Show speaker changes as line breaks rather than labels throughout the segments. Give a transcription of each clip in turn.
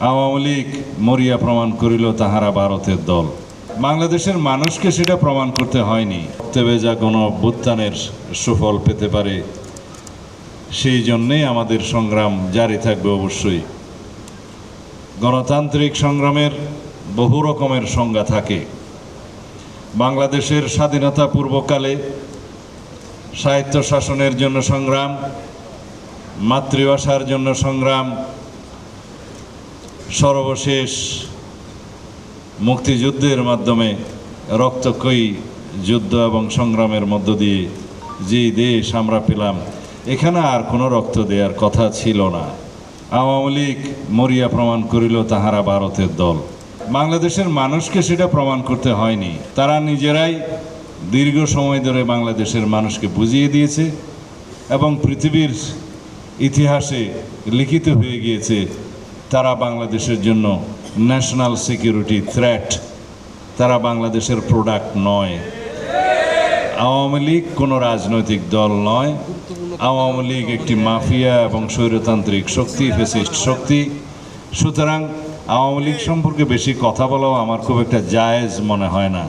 আওয়ামী লীগ মরিয়া প্রমাণ করিল তাহারা ভারতের দল। বাংলাদেশের মানুষকে সেটা প্রমাণ করতে হয়নি। তবে যা কোনো অভ্যুত্থানের সুফল পেতে পারে, সেই জন্যেই আমাদের সংগ্রাম জারি থাকবে অবশ্যই। গণতান্ত্রিক সংগ্রামের বহু রকমের সংজ্ঞা থাকে। বাংলাদেশের স্বাধীনতা পূর্বকালে সাহিত্য শাসনের জন্য সংগ্রাম, মাতৃভাষার জন্য সংগ্রাম সর্বশেষ মুক্তিযুদ্ধের মাধ্যমে রক্তক্ষয়ী যুদ্ধ এবং সংগ্রামের মধ্য দিয়ে যে দেশ আমরা পেলাম, এখানে আর কোনো রক্ত দেওয়ার কথা ছিল না। আওয়ামী লীগ মরিয়া প্রমাণ করিল তাহারা ভারতের দল। বাংলাদেশের মানুষকে সেটা প্রমাণ করতে হয়নি। তারা নিজেরাই দীর্ঘ সময় ধরে বাংলাদেশের মানুষকে বুঝিয়ে দিয়েছে এবং পৃথিবীর ইতিহাসে লিখিত হয়ে গিয়েছে তারা বাংলাদেশের জন্য ন্যাশনাল সিকিউরিটি থ্রেট তারা বাংলাদেশের প্রোডাক্ট নয়। আওয়ামী লীগ কোনো রাজনৈতিক দল নয়। আওয়ামী লীগ একটি মাফিয়া এবং স্বৈরতান্ত্রিক শক্তি ফেসিস্ট শক্তি। সুতরাং আওয়ামী লীগ সম্পর্কে বেশি কথা বলাও আমার খুব একটা জায়েজ মনে হয় না।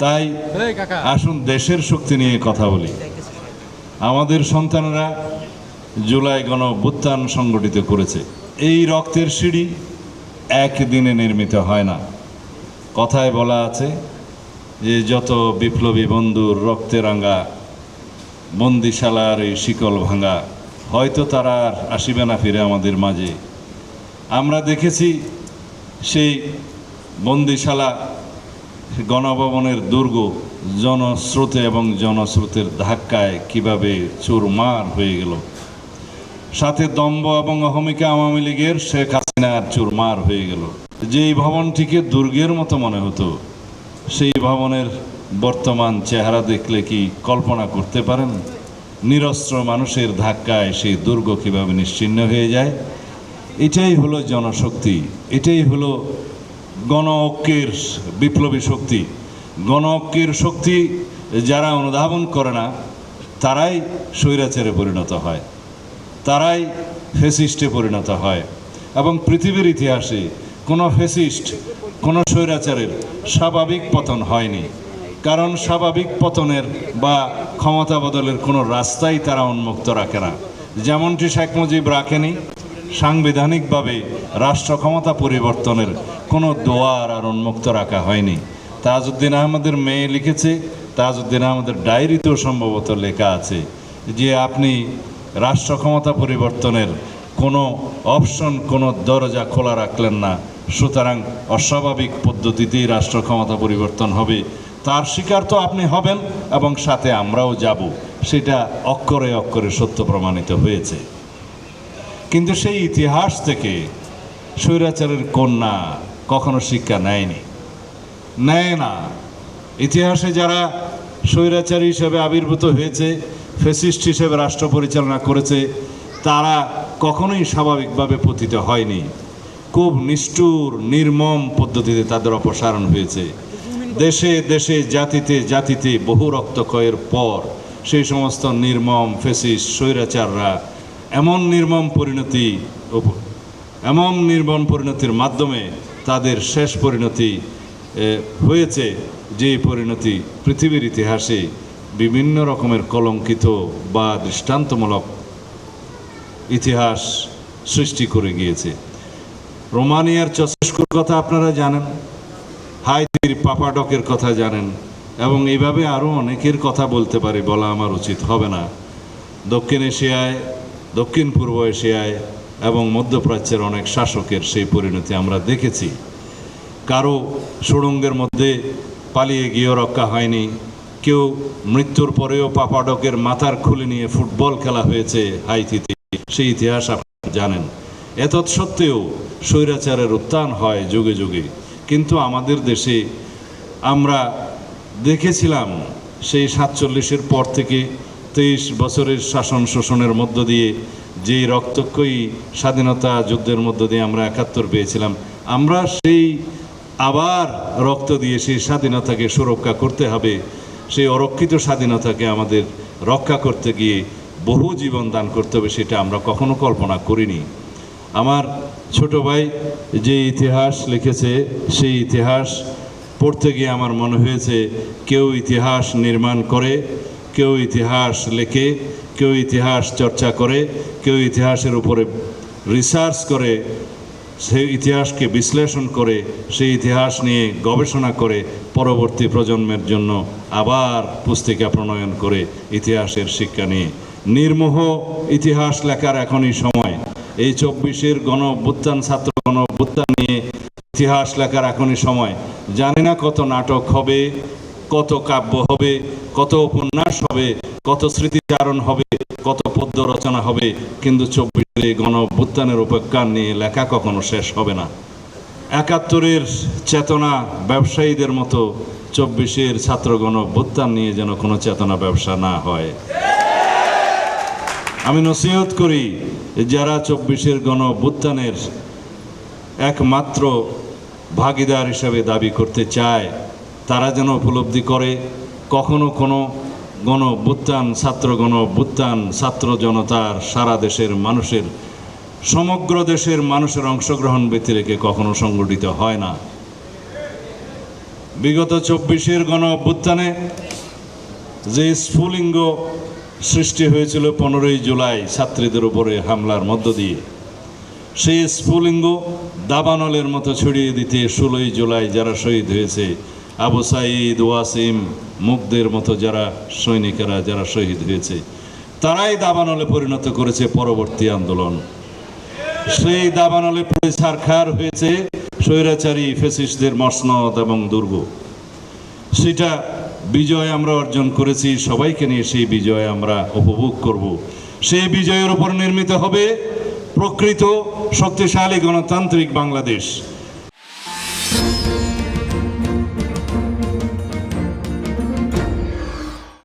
তাই আসুন দেশের শক্তি নিয়ে কথা বলি। আমাদের সন্তানরা জুলাই গণ সংগঠিত করেছে। এই রক্তের সিঁড়ি একদিনে নির্মিত হয় না। কথায় বলা আছে যে যত বিপ্লবী বন্ধুর রক্তে রাঙা বন্দিশালার এই শিকল ভাঙা, হয়তো তারা আর আসিবে না ফিরে আমাদের মাঝে। আমরা দেখেছি সেই বন্দিশালা গণভবনের দুর্গ জনস্রোতে এবং জনস্রোতের ধাক্কায় কীভাবে চুরমার হয়ে গেল। সাথে দম্ভ এবং অহমিকা আওয়ামী লীগের শেখ হাসিনার চুরমার হয়ে গেল। যেই ভবনটিকে দুর্গের মতো মনে হতো, সেই ভবনের বর্তমান চেহারা দেখলে কি কল্পনা করতে পারেন? নিরস্ত্র মানুষের ধাক্কায় সেই দুর্গ কীভাবে নিশ্চিন্ন হয়ে যায়? এটাই হলো জনশক্তি, এটাই হলো গণ ঐক্যের বিপ্লবী শক্তি। গণ ঐক্যের শক্তি যারা অনুধাবন করে না, তারাই স্বৈরাচারে পরিণত হয়। তারাই ফেসিস্টে পরিণত হয় এবং পৃথিবীর ইতিহাসে কোনো ফেসিস্ট, কোনো স্বৈরাচারের স্বাভাবিক পতন হয়নি। কারণ স্বাভাবিক পতনের বা ক্ষমতা বদলের কোনো রাস্তাই তারা উন্মুক্ত রাখে না। যেমনটি শেখ মুজিব রাখেনি, সাংবিধানিকভাবে রাষ্ট্র ক্ষমতা পরিবর্তনের কোনো দোয়ার আর উন্মুক্ত রাখা হয়নি। তাজউদ্দিন আহমদের মেয়ে লিখেছে, তাজউদ্দিন আহমদের ডায়েরিতেও সম্ভবত লেখা আছে যে আপনি রাষ্ট্র ক্ষমতা পরিবর্তনের কোনো অপশন, কোনো দরজা খোলা রাখলেন না। সুতরাং অস্বাভাবিক পদ্ধতিতেই রাষ্ট্র ক্ষমতা পরিবর্তন হবে। তার শিকার তো আপনি হবেন এবং সাথে আমরাও যাব। সেটা অক্ষরে অক্ষরে সত্য প্রমাণিত হয়েছে। কিন্তু সেই ইতিহাস থেকে স্বৈরাচারের কন্যা কখনো শিক্ষা নেয়নি। নেয় না। ইতিহাসে যারা স্বৈরাচারী হিসেবে আবির্ভূত হয়েছে ফেসিস্ট হিসেবে রাষ্ট্র পরিচালনা করেছে, তারা কখনোই স্বাভাবিকভাবে পতিত হয়নি। খুব নিষ্ঠুর, নির্মম পদ্ধতিতে তাদের অপসারণ হয়েছে। দেশে দেশে, জাতিতে জাতিতে বহু রক্তক্ষয়ের পর সেই সমস্ত নির্মম ফেসিস স্বৈরাচাররা এমন নির্মম পরিণতি এমন নির্মম পরিণতির মাধ্যমে তাদের শেষ পরিণতি হয়েছে যে পরিণতি পৃথিবীর ইতিহাসে বিভিন্ন রকমের কলঙ্কিত বা দৃষ্টান্তমূলক ইতিহাস সৃষ্টি করে গিয়েছে। রোমানিয়ার চসেস্কুর কথা আপনারা জানেন, হাইতির পাপাডকের কথা জানেন, এবং এইভাবে আরও অনেকের কথা বলতে পারি বলা আমার উচিত হবে না। দক্ষিণ এশিয়ায়, দক্ষিণ পূর্ব এশিয়ায় এবং মধ্যপ্রাচ্যের অনেক শাসকের সেই পরিণতি আমরা দেখেছি। কারও সুড়ঙ্গের মধ্যে পালিয়ে গিয়েও রক্ষা হয়নি কেউ মৃত্যুর পরেও পাপাডকের মাথার খুলে নিয়ে ফুটবল খেলা হয়েছে হাইতিতে, সেই ইতিহাস আপনারা জানেন। এতৎ সত্ত্বেও স্বৈরাচারের উত্থান হয় যুগে যুগে। কিন্তু আমাদের দেশে আমরা দেখেছিলাম সেই সাতচল্লিশের পর থেকে তেইশ বছরের শাসন শোষণের মধ্য দিয়ে যে রক্তক্ষয়ী স্বাধীনতা যুদ্ধের মধ্য দিয়ে আমরা একাত্তর পেয়েছিলাম, আমরা সেই আবার রক্ত দিয়ে সেই স্বাধীনতাকে সুরক্ষা করতে হবে। সেই অরক্ষিত স্বাধীনতাকে আমাদের রক্ষা করতে গিয়ে বহু জীবন দান করতে হবে সেটা আমরা কখনো কল্পনা করিনি। আমার ছোট ভাই যে ইতিহাস লিখেছে, সেই ইতিহাস পড়তে গিয়ে আমার মনে হয়েছে, কেউ ইতিহাস নির্মাণ করে, কেউ ইতিহাস লেখে, কেউ ইতিহাস চর্চা করে, কেউ ইতিহাসের উপরে রিসার্চ করে সেই ইতিহাসকে বিশ্লেষণ করে সেই ইতিহাস নিয়ে গবেষণা করে পরবর্তী প্রজন্মের জন্য আবার পুস্তিকা প্রণয়ন করে ইতিহাসের শিক্ষা নিয়ে। নির্মোহ ইতিহাস লেখার এখনই সময়। এই চব্বিশের গণ ছাত্র গণ নিয়ে ইতিহাস লেখার এখনই সময়। জানি না কত নাটক হবে, কত কাব্য হবে, কত উপন্যাস হবে কত স্মৃতিচারণ হবে, কত পদ্য রচনা হবে, কিন্তু চব্বিশে গণ উপেক্ষান নিয়ে লেখা কখনো শেষ হবে না। একাত্তরের চেতনা ব্যবসায়ীদের মতো চব্বিশের ছাত্রগণ অভ্যুত্থান নিয়ে যেন কোনো চেতনা ব্যবসা না হয়। আমি নসিহত করি, যারা চব্বিশের গণ একমাত্র ভাগিদার হিসেবে দাবি করতে চায়, তারা যেন উপলব্ধি করে, কখনো কোনো গণ ছাত্র গণ অভ্যুত্থান ছাত্র জনতার, সারা দেশের মানুষের, সমগ্র দেশের মানুষের অংশগ্রহণ ব্যতি রেখে কখনো সংগঠিত হয় না। বিগত চব্বিশের গণ যে স্ফুলিঙ্গ সৃষ্টি হয়েছিল পনেরোই জুলাই ছাত্রীদের উপরে হামলার মধ্য দিয়ে, সেই স্ফুলিঙ্গ দাবানলের মতো ছড়িয়ে দিতে ষোলোই জুলাই যারা শহীদ হয়েছে আবু সাইদ, ওয়াসিম মুগদের মতো যারা সৈনিকেরা, যারা শহীদ হয়েছে, তারাই দাবানলে পরিণত করেছে পরবর্তী আন্দোলন। সেই দাবানলে পুড়ে ছারখার হয়েছে স্বৈরাচারী ফেসিসদের মসনদ এবং দুর্গ। সেটা বিজয় আমরা অর্জন করেছি, সবাইকে নিয়ে সেই বিজয় আমরা উপভোগ করব। সেই বিজয়ের উপর নির্মিত হবে প্রকৃত শক্তিশালী গণতান্ত্রিক বাংলাদেশ।